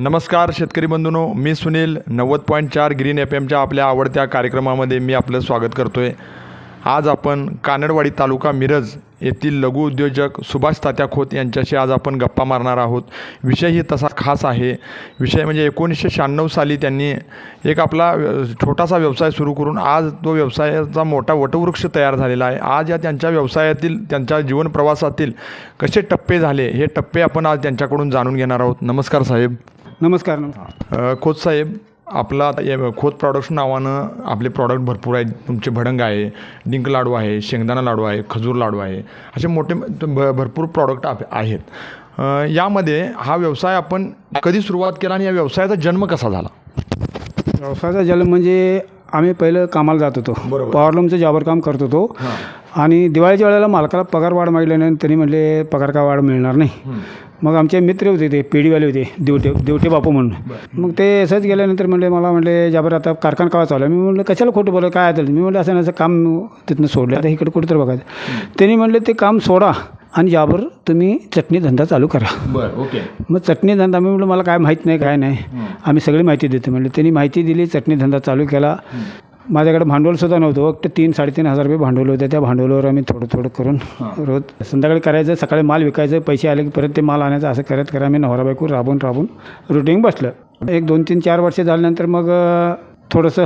नमस्कार शेतकरी बंधूनो मी सुनील नव्वद पॉईंट चार ग्रीन एफ एमच्या आपल्या आवडत्या कार्यक्रमामध्ये मी आपलं स्वागत करतो आहे आज आपण कानडवाडी तालुका मिरज येथील लघु उद्योजक सुभाष तात्या खोत यांच्याशी आज आपण गप्पा मारणार आहोत. विषय ही तसा खास आहे. विषय म्हणजे एकोणीसशे शहाण्णव साली त्यांनी एक आपला छोटासा व्यवसाय सुरू करून आज तो व्यवसायाचा मोठा वटवृक्ष तयार झालेला आहे. आज या त्यांच्या व्यवसायातील त्यांच्या जीवन प्रवासातील कसे टप्पे झाले हे टप्पे आपण आज त्यांच्याकडून जाणून घेणार आहोत. नमस्कार साहेब. नमस्कार नमस्कार. अ, खोत साहेब आपला आता या खोत प्रॉडक्ट्स नावानं आपले प्रॉडक्ट भरपूर आहेत. तुमचे भडंग आहे डिंक लाडू आहे शेंगदाणा लाडू आहे खजूर लाडू आहे. असे मोठे भ- भरपूर प्रॉडक्ट आप आहेत. अ, यामध्ये हा व्यवसाय आपण कधी सुरुवात केला आणि या व्यवसायाचा जन्म कसा झाला? व्यवसायाचा जल म्हणजे आम्ही पहिलं कामाला जात होतो. बरोबर. पॉवरलूमचं जॉबर काम करत होतो. आणि दिवाळीच्या वेळेला मालकाला पगार वाढ मागल्याने त्यांनी म्हणले पगार का वाढ मिळणार नाही? मग आमचे मित्र होते ते पेढीवाले होते देवटे देवटे बापू म्हणून. मग ते असंच गेल्यानंतर म्हणले मला म्हणले जाबर आता कारखाना कावा चालू आहे. मी म्हणलं कशाला खोटं बोला काय आहे मी म्हणलं असं नाही असं काम तिथनं सोडलं आता इकडे कुठं तर बघायचं त्यांनी म्हणले ते काम सोडा आणि यावर तुम्ही चटणी धंदा चालू करा. बरं ओके. मग चटणी धंदा मी म्हटलं मला काय माहीत नाही काय नाही. आम्ही सगळी माहिती देतो. म्हणजे त्यांनी माहिती दिली चटणी धंदा चालू केला. माझ्याकडे भांडवलसुद्धा नव्हतं. फक्त तीन साडेतीन हजार रुपये भांडवल होते. त्या भांडवलावर आम्ही थोडं थोडं करून रोज संध्याकाळी करायचं सकाळी माल विकायचं पैसे आले की परत ते माल आणायचं असं करत करत आम्ही नवरा बायको राबून राबून रुटीन बसलं. एक दोन तीन चार वर्ष झाल्यानंतर मग थोडंसं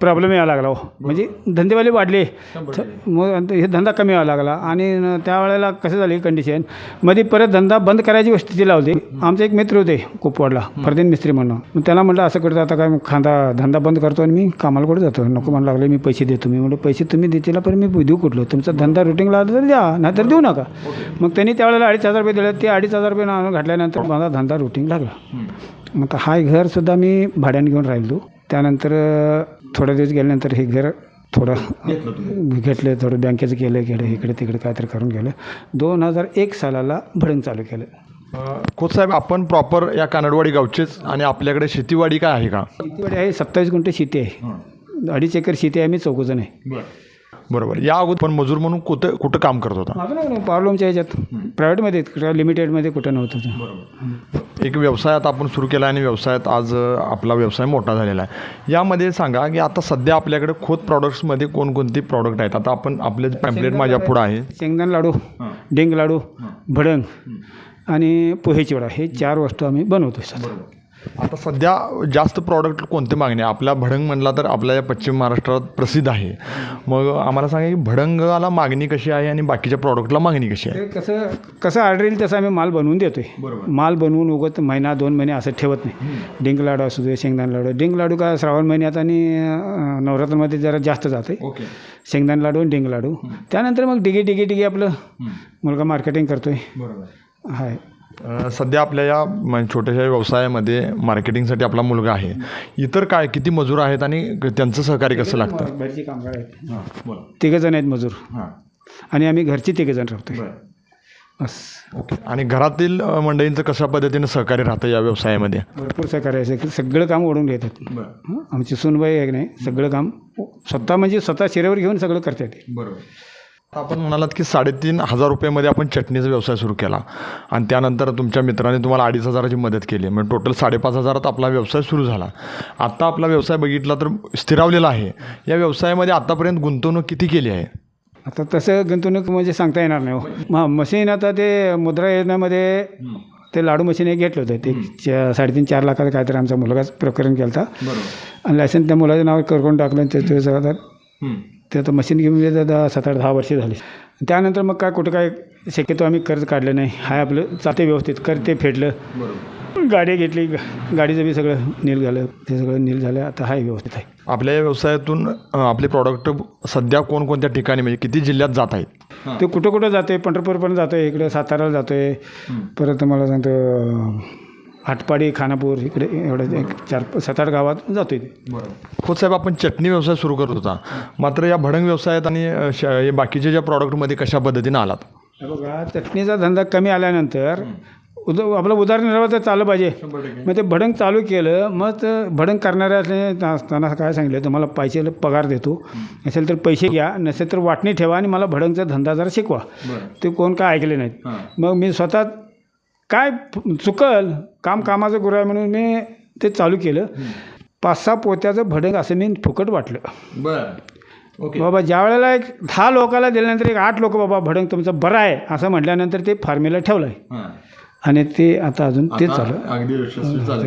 प्रॉब्लेम यायला लागला हो. म्हणजे धंदेवाले वाढले. मग हे धंदा कमी व्हायला लागला. आणि त्यावेळेला कसं झाली कंडिशनमध्ये परत धंदा बंद करायची स्थिती लावली. आमचे एक मित्र होते कुपवाडला फरदीन मिस्त्री म्हणून. मग त्याला म्हटलं असं करतो आता काय खांदा धंदा बंद करतो आणि मी कामाला कुठे जातो? नको म्हणू लागले मी पैसे देतो. मी म्हणलं पैसे तुम्ही देतील पण मी देऊ कुठलं? तुमचा धंदा रुटीन लागला तर द्या नाहीतर देऊ नका. मग त्यांनी त्यावेळेला अडीच हजार रुपये दिले. ते अडीच हजार रुपये आणून घातल्यानंतर माझा धंदा रुटीन लागला. मग हा घरसुद्धा मी भाड्याने घेऊन राहिलो. त्यानंतर थोड्या दिवस गेल्यानंतर हे घर थोडं घेतलं थोडं बँकेचं केलं केलं इकडे तिकडे काहीतरी करून गेलं. दोन हजार एक सालाला भडंग चालू केलं. खोत साहेब आपण प्रॉपर या कानडवाडी गावचेच आणि आपल्याकडे शेतीवाडी काय आहे का? शेतीवाडी आहे सत्तावीस गुंठे शेती आहे. अडीच एकर शेती आहे मी चौघजण आहे. बरोबर. या अगोदर पण मजूर म्हणून कुठं कुठं काम करत होता? माझं नाही पॉवरलूमच्या ह्याच्यात प्रायव्हेटमध्ये कुठं लिमिटेडमध्ये कुठं नव्हतं ते. एक व्यवसाय आता आपण सुरू केला आणि व्यवसायात आज अ, आपला व्यवसाय मोठा झालेला आहे. यामध्ये सांगा की आता सध्या आपल्याकडे खोत प्रॉडक्ट्समध्ये कोणकोणती प्रॉडक्ट आहेत? आता आपण आपले पॅम्पलेट माझ्या पुढं आहे. शेंगदाणा लाडू डिंग लाडू भडंग आणि पोहेची वडा हे चार वस्तू आम्ही बनवतो सध्या. आता सध्या जास्त प्रॉडक्ट कोणते मागणी? आहे आपला भडंग म्हणला तर आपल्या या पश्चिम महाराष्ट्रात प्रसिद्ध आहे. मग आम्हाला सांगा की भडंगाला मागणी कशी आहे आणि बाकीच्या प्रॉडक्टला मागणी कशी आहे? कसं कसं ऑर्डर येईल तसं आम्ही माल बनवून देतोय. माल बनवून उगत महिना दोन महिने असं ठेवत नाही. डिंक लाडू असू दे शेंगदाणा लाडू. डिंक लाडू का श्रावण महिन्यात आणि नवरात्रामध्ये जरा जास्त जाते शेंगदाणा लाडू आणि डिंक लाडू. त्यानंतर मग डिगी डिगी डिगी आपलं मुलगा मार्केटिंग करतोय. बरोबर. हाय. अ, सध्या आपल्या या म- छोट्याशा व्यवसायामध्ये मार्केटिंगसाठी आपला मुलगा आहे. इतर काय किती मजूर आहेत आणि क- त्यांचं सहकार्य कसं लागतं? घरची कामगार आहेत. तिघं जण आहेत मजूर. आणि आम्ही घरची तिघं जण राहतोय. बस. ओके. आणि घरातील मंडळींचं कशा पद्धतीनं सहकार्य राहतं या व्यवसायामध्ये? भरपूर सहकार्य आहे सग- सगळं काम ओढून घेतात? आमची सुनबाई आहे की नाही सगळं काम स्वतः म्हणजे स्वतः शिरेवर घेऊन सगळं करतात. बरोबर. आपण म्हणालात की साडेतीन हजार रुपयेमध्ये आपण चटणीचा व्यवसाय सुरू केला. आणि त्यानंतर तुमच्या मित्राने तुम्हाला अडीच हजाराची मदत केली. म्हणजे टोटल साडेपाच हजारात आपला व्यवसाय सुरू झाला. आत्ता आपला व्यवसाय बघितला तर स्थिरावलेला आहे. या व्यवसायामध्ये आतापर्यंत गुंतवणूक किती केली आहे? आता तसं गुंतवणूक म्हणजे सांगता येणार नाही हो. मग मशीन आता ते मुद्रा योजनेमध्ये ते लाडू मशीन एक घेतलं होतं. ते साडेतीन चार लाखाचं काहीतरी आमचा मुलगाच प्रकरण केलं होता आणि लायसन त्या मुलाचं नाव करून टाकलं आणि ते- आता मशीन घेऊन म्हणजे दहा सात आठ दहा वर्ष झाली. त्यानंतर मग काय कुठं काय शक्यतो आम्ही कर्ज काढलं नाही. हाय आपलं चालते व्यवस्थित कर ते फेडलं. गाडी घेतली गा- गाडीचं बी सगळं नील झालं ते सगळं नील झालं आता हाय व्यवस्थित आहे. आपल्या या व्यवसायातून आपले प्रॉडक्ट सध्या कोणकोणत्या ठिकाणी म्हणजे किती जिल्ह्यात जात आहेत? ते कुठं कुठं जाते पंढरपूरपर्यंत जातोय इकडे साताराला जातोय. परत मला सांगतो आटपाडी खानापूर इकडे एवढं एक चार सात आठ गावात जातो आहे खोत साहेब आपण चटणी व्यवसाय सुरू करत होता. मात्र या भडंग व्यवसायात आणि अ, श- हे बाकीच्या ज्या प्रॉडक्टमध्ये कशा पद्धतीने आलात? हे बघा चटणीचा धंदा कमी आल्यानंतर उद आपलं उदाहरण तर चाललं पाहिजे. मग ते भडंग चालू केलं मग ते भडंग करणाऱ्याने त्यांना काय सांगितलं तुम्हाला पाहिजे पगार देतो. नसेल तर पैसे घ्या नसेल तर वाटणी ठेवा आणि मला भडंगचा धंदा जरा शिकवा. ते कोण काय ऐकले नाहीत. मग मी स्वतः काय चुकल काम कामाचं गुरु आहे म्हणून मी ते चालू केलं. पाच सहा पोत्याचं भडंग असं मी फुकट वाटलं. बरं. बाबा ज्या वेळेला एक दहा लोकाला दिल्यानंतर एक आठ लोक बाबा भडंग तुमचं बरं आहे असं म्हटल्यानंतर ते फार्मेला ठेवलं आहे आणि ते आता अजून तेच चालू. अगदी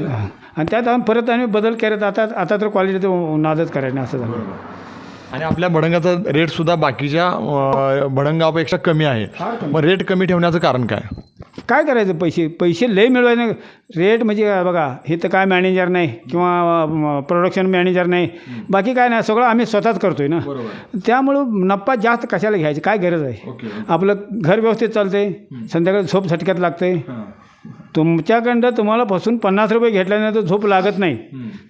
हां. आणि त्यात आम्ही परत आम्ही बदल करत आता आता तर क्वालिटी नादच करायचं नाही असं झालं. आणि आपल्या भडंगाचा रेट सुद्धा बाकीच्या भडंगापेक्षा कमी आहे. मग रेट कमी ठेवण्याचं कारण काय? काय करायचं पैसे? पैसे लय मिळवायचे. रेट म्हणजे बघा हे तर काय मॅनेजर नाही किंवा प्रोडक्शन मॅनेजर नाही. बाकी काय नाही सगळं आम्ही स्वतःच करतोय ना. त्यामुळं नफा जास्त कशाला घ्यायची? काय गरज आहे? आपलं घर व्यवस्थित चालतंय. संध्याकाळी झोप झटक्यात लागते तुमच्याकडं तुम्हाला पासून पन्नास रुपये घेतल्यानंतर झोप लागत नाही.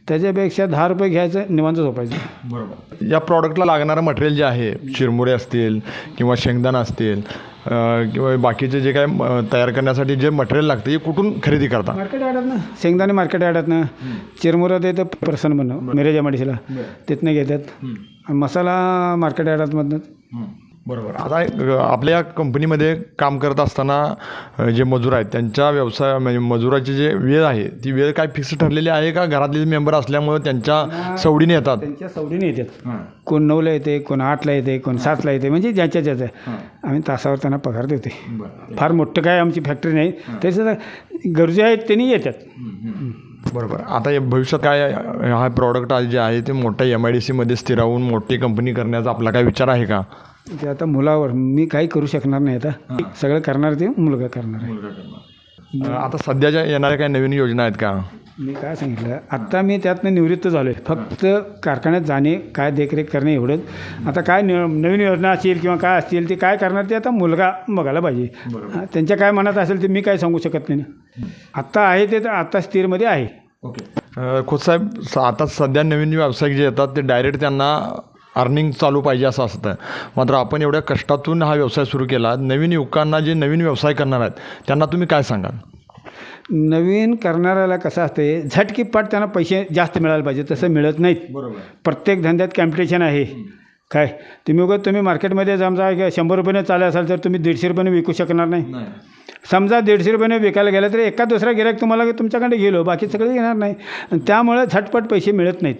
त्याच्यापेक्षा दहा रुपये घ्यायचं निवांत झोपायचं. या प्रॉडक्टला लागणारं मटेरियल जे आहे चिरमुरे असतील किंवा शेंगदाणा असतील किंवा बाकीचे जे काय म, तयार करण्यासाठी जे मटेरियल लागतं हे कुठून खरेदी करता? मार्केट यार्डात ना. शेंगदाणे मार्केट यार्डात ना. चिरमुरं ते तर पर्सन म्हणून मिरेजा मडीशीला. तिथनं घेतात. आणि मसाला मार्केट यार्डातमधनं बरोबर. आता आपल्या कंपनीमध्ये काम करत असताना जे मजूर आहेत त्यांच्या व्यवसाय म्हणजे मजुराची जे वेळ आहे ती वेळ काय फिक्स ठरलेली आहे का? घरातले मेंबर असल्यामुळे त्यांच्या सवडीने येतात? त्यांच्या सवडीने येतात. कोण नऊला येते कोण आठला येते कोण सातला येते म्हणजे ज्याच्या ज्याचं आम्ही तासावर त्यांना पगार देते फार मोठं काय आमची फॅक्टरी नाही. ते सुद्धा गरजू आहेत त्यांनी येतात. बरोबर. आता हे भविष्यात काय हा प्रॉडक्ट जे आहे ते मोठ्या एम आय डी सीमध्ये स्थिरावून मोठी कंपनी करण्याचा आपला काय विचार आहे का? ते आता मुलावर मी काही करू शकणार नाही आता. सगळं करणार ते मुलगा करणार आहे. आता सध्याच्या येणाऱ्या काही नवीन योजना आहेत का? मी काय सांगितलं आत्ता मी त्यातनं निवृत्त झालो आहे फक्त कारखान्यात जाणे काय देखरेख करणे एवढंच. आता काय न नवीन योजना असतील किंवा काय असतील ते काय करणार ते आता मुलगा बघायला पाहिजे. हा, त्यांच्या काय मनात असेल ते मी काय सांगू शकत नाही. ना आत्ता आहे ते तर आत्ता स्थिरमध्ये आहे. ओके. खोतसाहेब स- आता सध्या नवीन व्यावसायिक जे येतात ते डायरेक्ट त्यांना अर्निंग चालू पाहिजे असं असतं. मात्र आपण एवढ्या कष्टातून हा व्यवसाय सुरू केला नवीन युवकांना जे नवीन व्यवसाय करणार आहेत त्यांना तुम्ही काय सांगाल? नवीन करणाऱ्याला कसं असते झटकीपाट त्यांना पैसे जास्त मिळायला पाहिजे तसं मिळत नाहीत. प्रत्येक धंद्यात कॉम्पिटिशन आहे. काय? तुम्ही उगाच तुम्ही मार्केटमध्ये समजा शंभर रुपयाने चालले असाल तर तुम्ही दीडशे रुपयाने विकू शकणार नाही. समजा दीडशे रुपयाने विकायला गेलं तर एका दुसरा गिरायक तुम्हाला तुमच्याकडे गेलो बाकी सगळे घेणार नाही. आणि त्यामुळे झटपट पैसे मिळत नाहीत.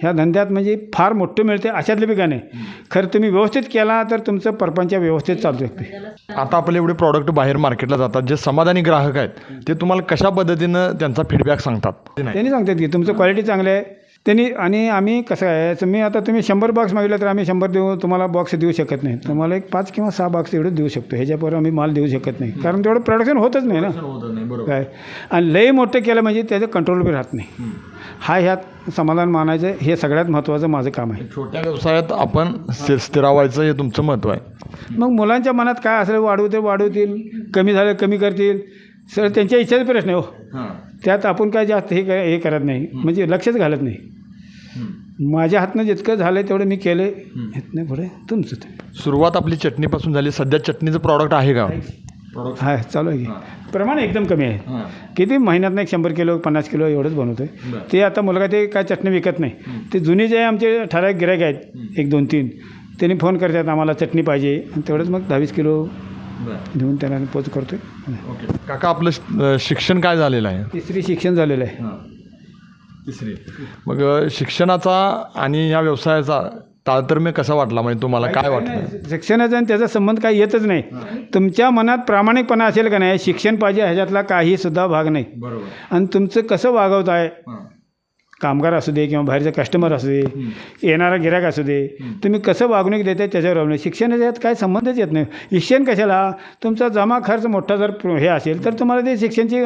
ह्या धंद्यात म्हणजे फार मोठं मिळते अशातले बी का नाही खरं तुम्ही व्यवस्थित केला तर तुमचं परपंच व्यवस्थित चालू शकते आता आपले एवढे प्रॉडक्ट बाहेर मार्केटला जातात जे समाधानी ग्राहक आहेत ते तुम्हाला कशा पद्धतीनं त्यांचा फीडबॅक सांगतात? त्यांनी सांगतात की तुमचं क्वालिटी चांगलं आहे त्यांनी आणि आम्ही कसं आहे तर मी आता तुम्ही शंभर बॉक्स मागितलं तर आम्ही शंभर देऊ तुम्हाला बॉक्स देऊ शकत नाही. तुम्हाला एक पाच किंवा सहा बॉक्स एवढं देऊ शकतो. ह्याच्यावर आम्ही माल देऊ शकत नाही. कारण तेवढं प्रोडक्शन होतच नाही ना. काय? आणि लई मोठं केलं म्हणजे त्याचं कंट्रोल बी राहत नाही. हा ह्यात समाधान मानायचं हे सगळ्यात महत्त्वाचं माझं काम आहे. छोट्या व्यवसायात आपण स्थि- स्थिरावायचं हे तुमचं महत्त्व आहे. मग मुलांच्या मनात काय असेल वाढवते वाढवतील कमी झालं कमी करतील? सर त्यांच्या इच्छाचा प्रश्न आहे हो. त्यात आपण काय जास्त हे काय हे करत नाही. म्हणजे लक्षच घालत नाही. माझ्या हातनं जितकं झालं आहे तेवढं मी केलं इथनं पुढे. तुमचं ते. सुरुवात आपली चटणीपासून झाली. सध्या चटणीचं प्रॉडक्ट आहे का? हा चालू आहे की. प्रमाण एकदम कमी आहे. किती महिन्यात एक शंभर किलो पन्नास किलो एवढंच बनवतो आहे ते आता मुलगा ते काय चटणी विकत नाही. ते जुनी जे आमचे ठराविक गिरायक आहेत एक दोन तीन त्यांनी फोन करतात आम्हाला चटणी पाहिजे. आणि तेवढंच मग दहावीस किलो देऊन त्यांना पोच करतो आहे काका आपलं श- अ, शिक्षण काय झालेलं आहे? तिसरी शिक्षण झालेलं आहे. तिसरी. मग शिक्षणाचा आणि या व्यवसायाचा ताळतम्य कसा वाटला? म्हणजे तुम्हाला काय वाटलं? शिक्षणाचा आणि त्याचा संबंध काही येतच नाही. तुमच्या मनात प्रामाणिकपणा असेल का नाही शिक्षण पाहिजे ह्याच्यातला काही सुद्धा भाग नाही. बरोबर. आणि तुमचं कसं वागवत आहे? कामगार असू दे किंवा बाहेरचे कस्टमर असू दे येणारा गिराक असू दे तुम्ही कसं वागणूक देते त्याच्यावर अवलंबून आहे. शिक्षणाच्या यात काय संबंधच येत नाही. शिक्षण कशाला? तुमचा जमा खर्च मोठा जर हे असेल तर तुम्हाला ते शिक्षणची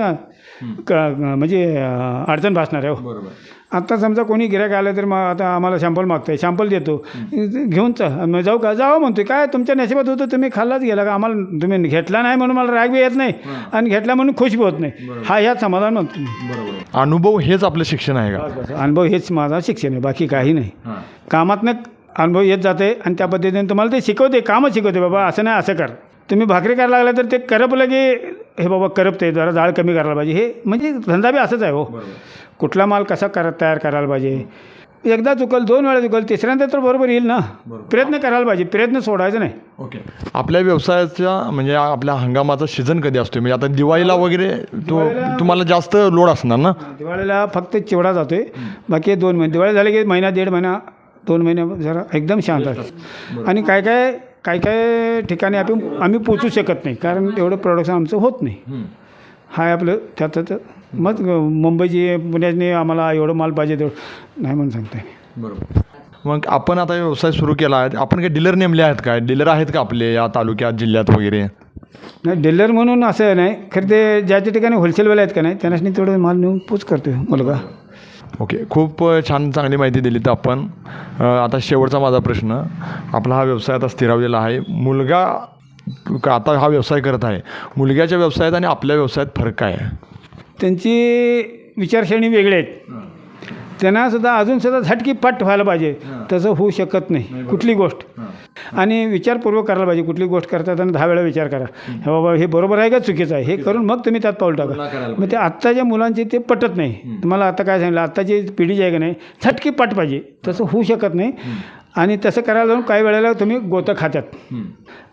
क म्हणजे अडचण भासणार आहे हो. आता समजा कोणी गिरायक आलं तर मग आता आम्हाला शॅम्पल मागतंय शॅम्पल देतो. घेऊन चा मग जाऊ का? जावं म्हणतोय. काय तुमच्या नशिबात होतं तुम्ही खाल्लाच गेला का? आम्हाला तुम्ही घेतला नाही म्हणून मला राग बी येत नाही आणि घेतला म्हणून खुश बी होत नाही. हा ह्यात समाधान म्हणतो अनुभव हेच आपलं शिक्षण आहे का. अनुभव हेच माझा शिक्षण आहे बाकी काही नाही. कामातनं अनुभव येत जाते आणि त्या पद्धतीने तुम्हाला ते शिकवते कामच शिकवते बाबा असं नाही असं कर. तुम्ही भाकरी करायला लागला तर ते करपलं की हे बाबा करपते जरा जाळ कमी करायला पाहिजे. हे म्हणजे धंदा बी असंच आहे हो. कुठला माल कसा कर तयार करायला पाहिजे. एकदा चुकल दोन वेळा चुकल तिसऱ्यांदा तर बरोबर येईल ना. प्रयत्न करायला पाहिजे प्रयत्न सोडायचा नाही. ओके. आपल्या व्यवसायाच्या म्हणजे आपल्या हंगामाचा सीझन कधी असतो म्हणजे आता दिवाळीला वगैरे तो तुम्हाला जास्त लोड असणार ना? दिवाळीला फक्त चिवडा जातोय. बाकी दोन महिने दिवाळी झाली की महिना दीड महिना दोन महिने जरा एकदम शांत असतं. आणि काय काय काय काय ठिकाणी आपण आम्ही पोचू शकत नाही. कारण एवढं प्रोडक्शन आमचं होत नाही. हाय आपलं त्यात मग मुंबईची पुण्याची आम्हाला एवढं माल पाहिजे तेवढं नाही म्हणून सांगता येईल बरोबर. मग आपण आता व्यवसाय सुरू केला आहे. आपण काही डीलर नेमले आहेत काय डीलर आहेत का आपले या तालुक्यात जिल्ह्यात वगैरे? नाही डीलर म्हणून असं नाही. खरं ते ज्याच्या ठिकाणी होलसेलवाले आहेत का नाही त्यांना तेवढं माल नेऊन पोच करतोय मुलगा. ओके. खूप छान चांगली माहिती दिली तर आपण आता शेवटचा माझा प्रश्न. आपला हा व्यवसाय आता स्थिरावलेला आहे. मुलगा का आता हा व्यवसाय करत आहे. मुलग्याच्या व्यवसायात आणि आपल्या व्यवसायात फरक काय आहे? त्यांची विचारसरणी वेगळी आहेत. त्यांना सुद्धा अजून सुद्धा झटकी पट व्हायला पाहिजे. तसं होऊ शकत नाही. कुठली गोष्ट. आणि विचारपूर्वक करायला पाहिजे कुठली गोष्ट करताना दहा वेळा विचार करा. हे. बाबा हे बरोबर आहे का चुकीचं आहे? हे करून मग तुम्ही त्यात पाऊल टाका. मग ते आत्ताच्या मुलांचे ते पटत नाही. तुम्हाला आता काय सांगितलं? आत्ताची पिढी जी आहे का नाही झटकी पट पाहिजे. तसं होऊ शकत नाही. आणि तसं करायला जाऊन काही वेळेला तुम्ही गोतं खात्यात.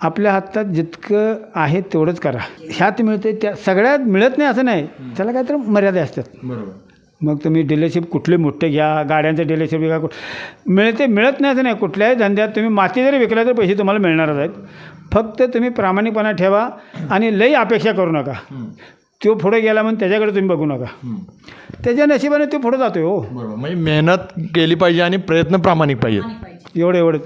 आपल्या हातात जितकं आहे तेवढंच करा. ह्यात मिळते त्या सगळ्यात मिळत नाही असं नाही. त्याला काहीतरी मर्यादा असतात. मग तुम्ही डिलरशिप कुठले मोठे घ्या गाड्यांचं डिलरशिप घ्या कुठ मिळते मिळत नाही असं नाही कुठल्याही धंद्यात तुम्ही माती जरी विकला तर पैसे तुम्हाला मिळणारच आहेत. फक्त तुम्ही प्रामाणिकपणा ठेवा आणि लई अपेक्षा करू नका. तो पुढे गेला म्हणून त्याच्याकडे तुम्ही बघू नका. त्याच्या नशिबाने तो पुढे जातोय हो. बरोबर. म्हणजे मेहनत केली पाहिजे आणि प्रयत्न प्रामाणिक पाहिजे. एवढं एवढंच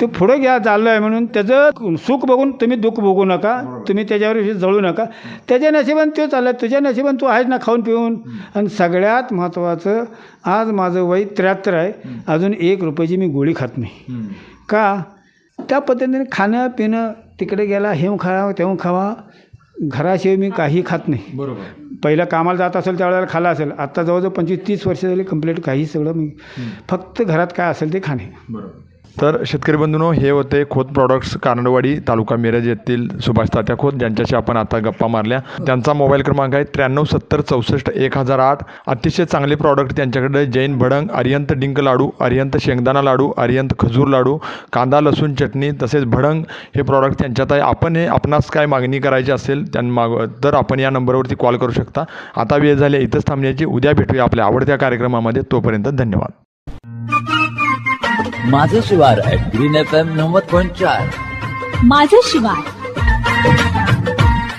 ते पुढं घ्या चाललं आहे म्हणून त्याचं सुख बघून तुम्ही दुःख बघू नका. तुम्ही त्याच्यावर जळू नका. त्याच्या नशिबान तो चालला तुझ्या नशिबान तू आहेस ना खाऊन पिऊन. आणि सगळ्यात महत्त्वाचं आज माझं वय त्र्याहत्तर आहे. अजून एक रुपयाची मी गोळी खात नाही. का? त्या पद्धतीने खाणं पिणं तिकडे गेला हेव खावा तेव्हा खावा. घराशिवाय मी काही खात नाही. बरोबर. पहिलं कामाला जात असेल त्यावेळेला खाल्ला असेल. आत्ता जवळजवळ पंचवीस तीस वर्ष झाली कंप्लीट काही सगळं मी फक्त घरात काय असेल ते खाणे. बरोबर. तर शेतकरी बंधूनो हे होते खोत प्रॉडक्ट्स कानडवाडी तालुका मिरज येथील सुभाष तात्या खोत. ज्यांच्याशी आपण आता गप्पा मारल्या. त्यांचा मोबाईल क्रमांक आहे त्र्याण्णव सत्तर चौसष्ट एक हजार आठ. अतिशय चांगले प्रॉडक्ट त्यांच्याकडे. जैन भडंग अरियंत डिंक लाडू अरियंत शेंगदाणा लाडू अरियंत खजूर लाडू कांदा लसूण चटणी तसेच भडंग हे प्रॉडक्ट त्यांच्यात आहे. आपण हे आपणास काय मागणी करायची असेल त्यां माग तर आपण या नंबरवरती कॉल करू शकता. आता वेळ झाली इथंच थांबण्याची. उद्या भेटूया आपल्या आवडत्या कार्यक्रमामध्ये. तोपर्यंत धन्यवाद. माझं शिवार ग्रीन एफ एम नव्वद पॉईंट चार. माझं शिवार.